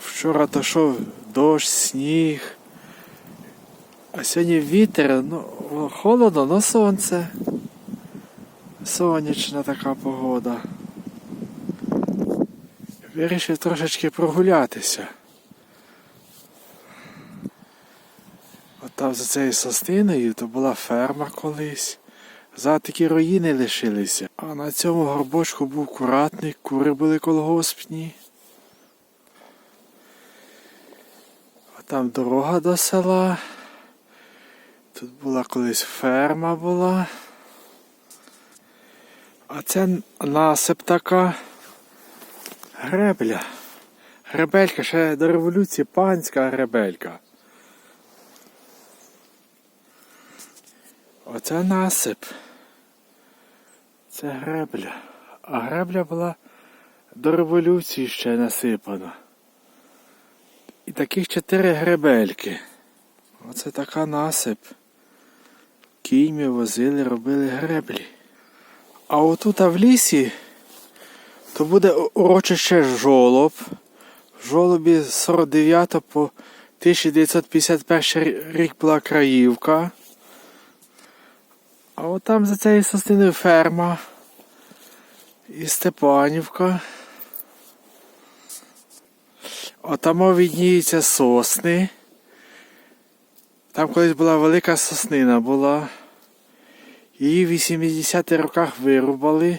Вчора то що дощ, сніг. А сьогодні вітер, ну, холодно, но сонце. Сонячна така погода. Вирішив трошечки прогулятися. От там за цією сосниною то була ферма колись. За такі руїни лишилися. А на цьому горбочку був куратник, кури були колгоспні. Там дорога до села. Тут була колись ферма була. А це насип така гребля. Гребелька ще до революції панська гребелька. Оце насип. Це гребля. А гребля була до революції ще насипана. Таких чотири гребельки. Оце така насип. Кіньми возили, робили греблі. А отут а в лісі то буде урочище жолоб. В жолобі з 49 по 1951 рік була краївка. А от там за цією сосниною ферма і Степанівка. Отамо відніються сосни. Там колись була велика соснина була. Її в 80-х роках вирубали,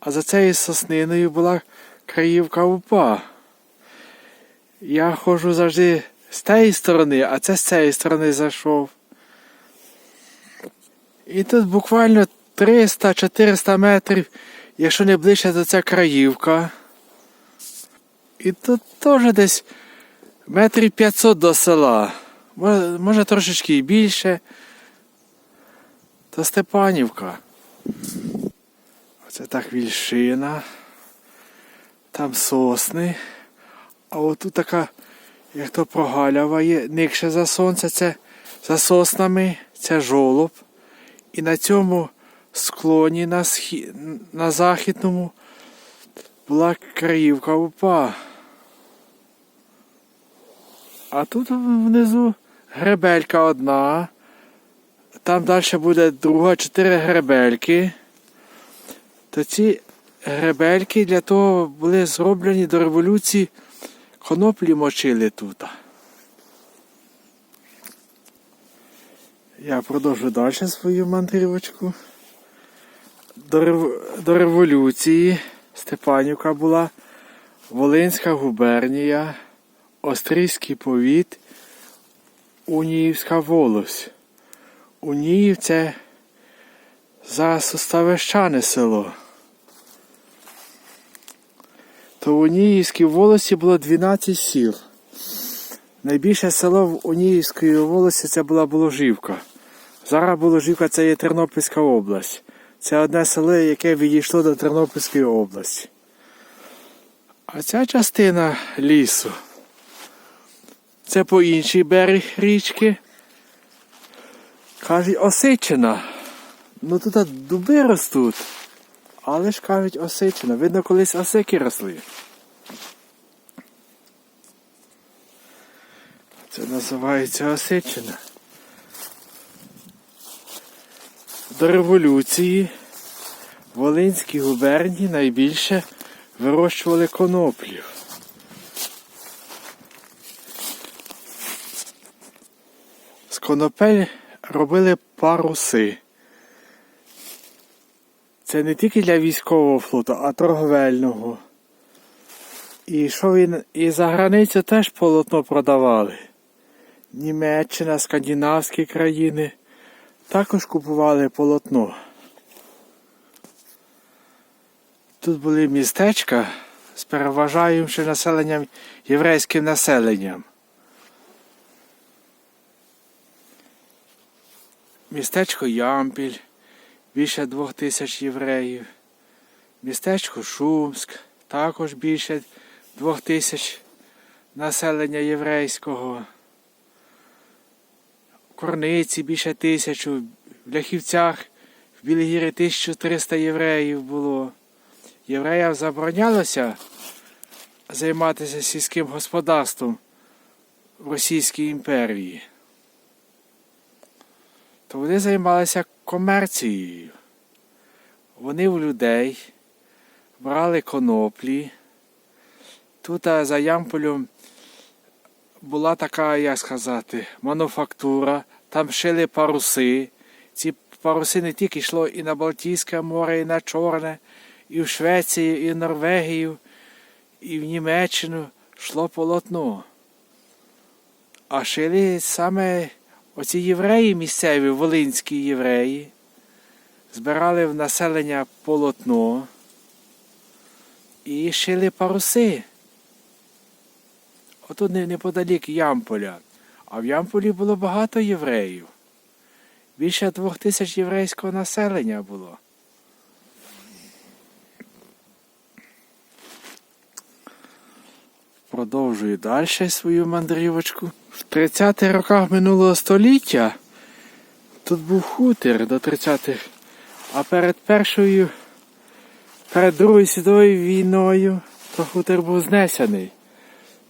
а за цією сосниною була краївка упа. Я ходжу завжди з тієї сторони, а це з цієї сторони зайшов. І тут буквально 300-400 метрів, якщо не ближче до ця краївка. І тут теж десь метрів 500 до села. Може, може трошечки і більше. То Степанівка. Оце так вільшина. Там сосни. А отут така, як то прогалява є, никше за сонце, це за соснами, це жолоб. І на цьому склоні на, схі... на західному була краївка упа. А тут внизу гребелька одна. Там далі буде друга, чотири гребельки. То ці гребельки для того були зроблені до революції. Коноплі мочили тут. Я продовжу далі свою мандрівочку. До, до революції Степанівка була Волинська губернія, Острізький повіт, Уніївська волость. Уніїв це зараз Суставищане село. То в Уніївській волості було 12 сіл. Найбільше село в Уніївській волості це була Боложівка. Зараз Боложівка це є Тернопільська область. Це одне село, яке відійшло до Тернопільської області. А ця частина лісу. Це по інший берег річки. Кажуть, осичина. Ну тут дуби ростуть. Але ж кажуть осичина. Видно, колись осики росли. Це називається осичина. До революції в Волинській губернії найбільше вирощували коноплів. Конопель робили паруси. Це не тільки для військового флоту, а торговельного. І що він і за границю теж полотно продавали. Німеччина, скандинавські країни також купували полотно. Тут були містечка з переважаючим населенням єврейським населенням. Містечко Ямпіль, більше двох тисяч євреїв. Містечко Шумськ, також більше двох тисяч населення єврейського. Корниці більше тисячу, в Ляхівцях, в Білгірі 1300 євреїв було. Євреям заборонялося займатися сільським господарством в Російській імперії, то вони займалися комерцією. Вони в людей брали коноплі. Тут за Ямполем була така, як сказати, мануфактура, там шили паруси. Ці паруси не тільки йшло і на Балтійське море, і на Чорне, і в Швецію, і в Норвегію, і в Німеччину йшло полотно. А шили саме оці євреї місцеві, волинські євреї, збирали в населення полотно і шили паруси. Отут неподалік Ямполя. А в Ямполі було багато євреїв. Більше двох тисяч єврейського населення було. Продовжую далі свою мандрівочку. В 30-х роках минулого століття тут був хутір до 30-х, а перед першою, перед Другою світовою війною, то хутір був знесений.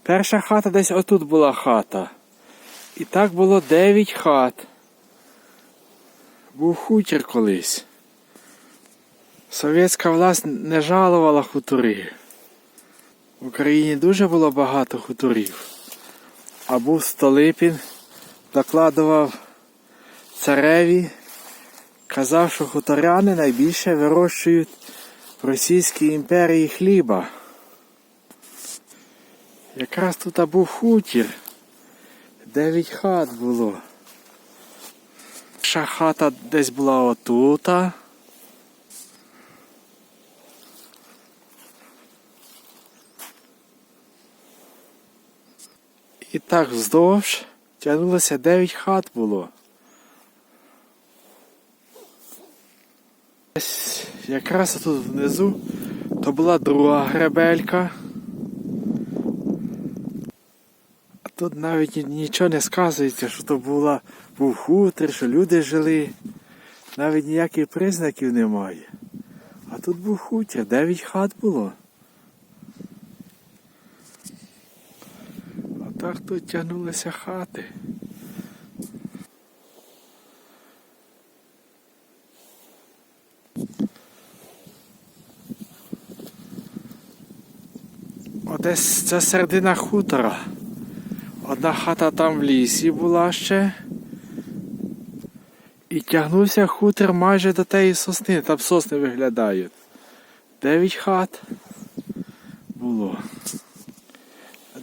Перша хата десь отут була хата. І так було 9 хат. Був хутір колись. Совєтська власть не жалувала хутори. В Україні дуже було багато хуторів. А був Столипін, докладував цареві, казав, що хуторяни найбільше вирощують в Російській імперії хліба. Якраз тут був хутір. Дев'ять хат було. Перша хата десь була отута. І так вздовж тягнулося дев'ять хат було. Десь якраз тут внизу то була друга гребелька. А тут навіть нічого не сказується, що то була, був хутір, що люди жили. Навіть ніяких признаків немає. А тут був хутір, дев'ять хат було. А тут тягнулися хати. Одесь це середина хутора. Одна хата там в лісі була ще. І тягнувся хутір майже до тієї сосни, там сосни виглядають. Дев'ять хат було.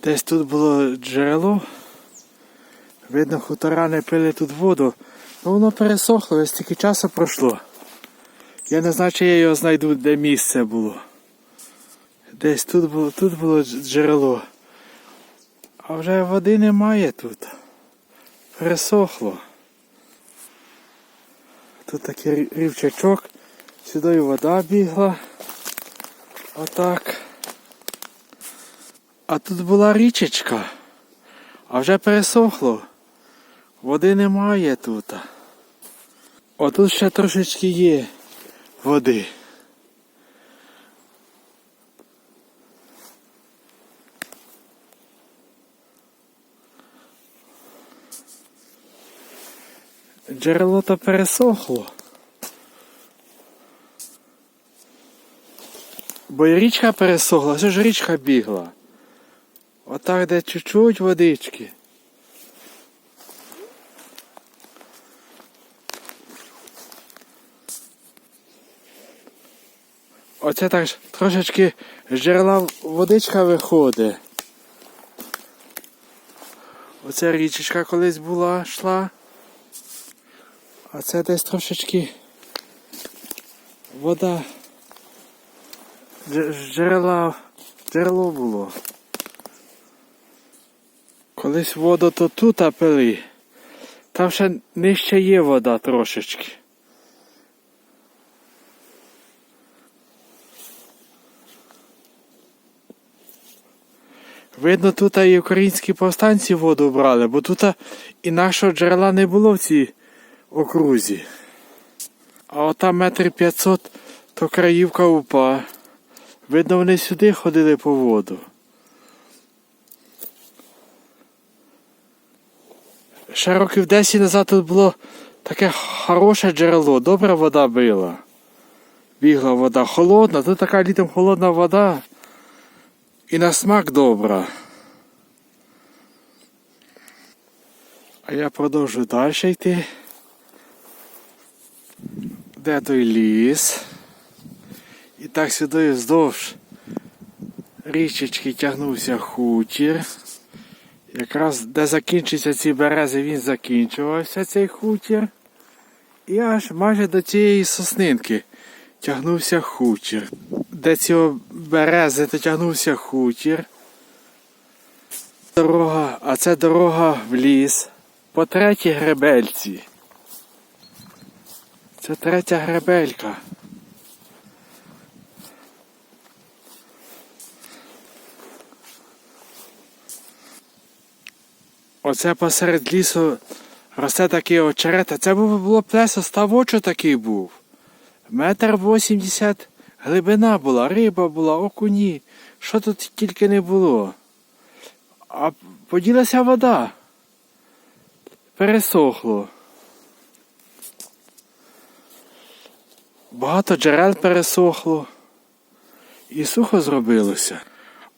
Десь тут було джерело. Видно, хуторани пили тут воду. Ну воно пересохло, ось стільки часу пройшло. Я не знаю, чи я його знайду, де місце було. Десь тут було, тут було джерело. А вже води немає тут. Пересохло. Тут такий рівчачок. Сюди вода бігла. Отак. А тут була річечка. А вже пересохло. Води немає тут. Отут ще трошечки є води. Джерело то пересохло. Бо і річка пересохла, все ж річка бігла. Отак, де чуть-чуть водички. Оце так трошечки з джерела водичка виходить. Оця річечка колись була, йшла. А це десь трошечки вода джерела джерело було. Колись воду то тут пили. Там ще нижче є вода трошечки. Видно, тут і українські повстанці воду брали, бо тут інакшого джерела не було в цій окрузі. А ота метр п'ятсот то краївка упа. Видно, вони сюди ходили по воду. Ще років 10 назад тут було таке хороше джерело, добра вода била. Бігла вода холодна, тут така літом холодна вода. І на смак добра. А я продовжую далі йти. Де той ліс? І так сюди вздовж річечки тягнувся хутір. Якраз де закінчаться ці берези, він закінчувався цей хутір. І аж майже до цієї соснинки тягнувся хутір. Де ці берези то тягнувся хутір. Дорога, а це дорога в ліс. По третій гребельці. Це третя гребелька. Оце посеред лісу росте такий очерет. А це було, плесо ставочок такий був. Метр вісімдесят глибина була, риба була, окуні. Що тут тільки не було. А поділася вода. Пересохло. Багато джерел пересохло. І сухо зробилося.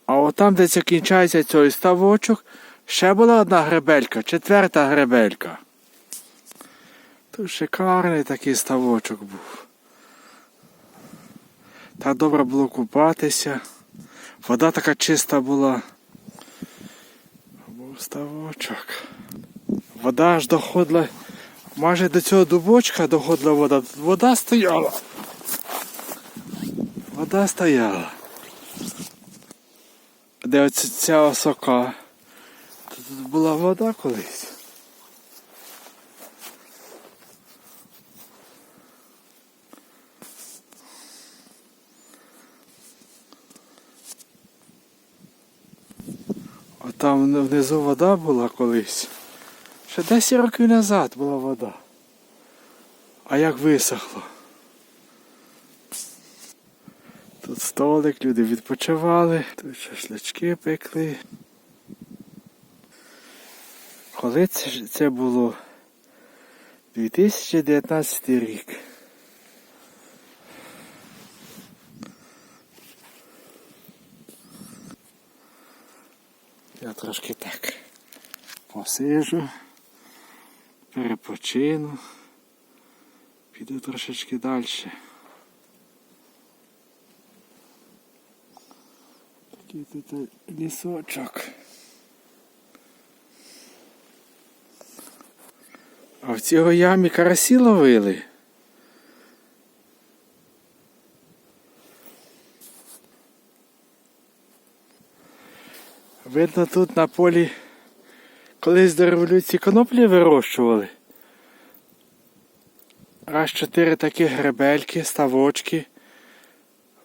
А от там, де закінчається цей ставочок, ще була одна гребелька, четверта гребелька. Тут шикарний такий ставочок був. Так добре було купатися. Вода така чиста була. Був ставочок. Вода аж доходила. Майже до цього дубочка доходила вода. Вода стояла. Вода стояла. Де оця ця осока? Тут була вода колись. А там внизу вода була колись. Ще 10 років назад була вода. А як висохло. Тут столик, люди відпочивали, тут шашлички пекли. Коли це, це було 2019 рік. Я трошки так посижу, перепочину, піду трошечки далі. Такий тут лісочок. А в цього ямі карасі ловили. Видно, тут на полі колись до революції коноплі вирощували. Аж чотири такі гребельки, ставочки.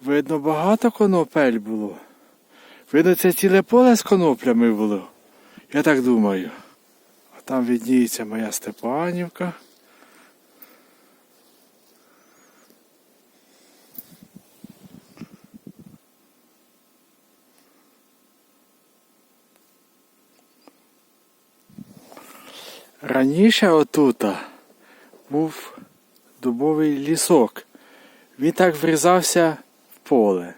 Видно, багато конопель було. Видно, це ціле поле з коноплями було. Я так думаю. Там відніється моя Степанівка. Раніше отута був дубовий лісок. Він так врізався в поле.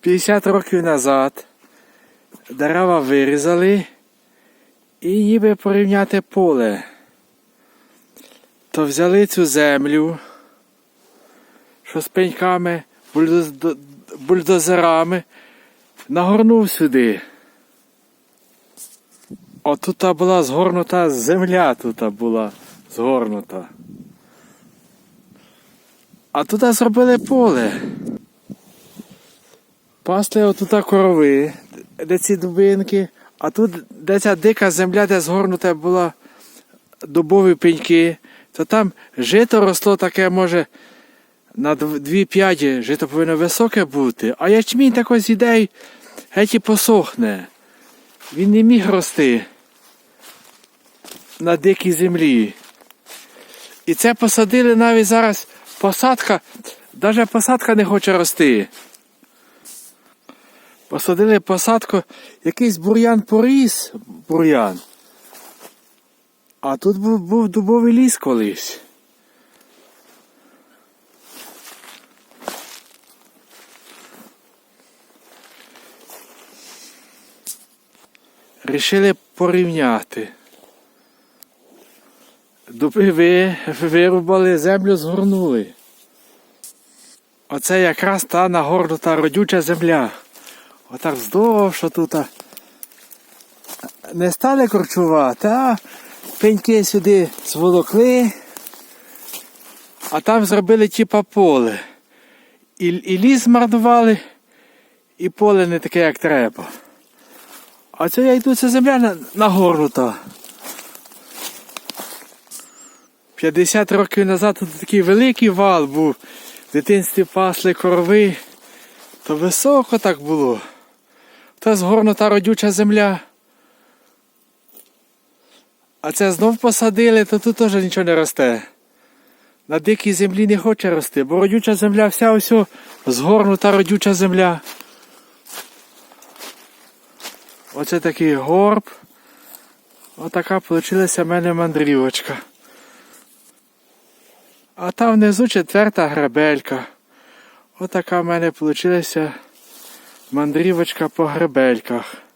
50 років назад дерева вирізали і ніби порівняти поле. То взяли цю землю, що з пеньками, бульдозерами, нагорнув сюди. Отут була згорнута земля, тут була згорнута. А тут зробили поле. Пасли отут корови, де ці дубинки, а тут, де ця дика земля, де згорнута була дубові пеньки, то там жито росло таке, може, на дв- дві п'яді жито повинно високе бути, а ячмінь тако з ідей геть і посохне. Він не міг рости на дикій землі. І це посадили навіть зараз посадка, навіть посадка не хоче рости. Посадили посадку, якийсь бур'ян поріс, бур'ян. А тут був, був дубовий ліс колись. Рішили порівняти. Дуби ви, вирубали, землю згорнули. Оце якраз та нагорнута родюча земля. Отак вздовж тут. Не стали корчувати, а пеньки сюди зволокли, а там зробили типа поле. І, і ліс змарнували, і поле не таке, як треба. А це я йду, це земля на- нагорнута. 50 років назад тут такий великий вал був. В дитинстві пасли корови. То високо так було. Та згорнута родюча земля. А це знов посадили, то тут теж нічого не росте. На дикій землі не хоче рости, бо родюча земля вся ось згорнута родюча земля. Оце такий горб. Отака вийшла в мене мандрівочка. А там внизу четверта гребелька. Отака в мене вийшла мандрівочка по гребельках.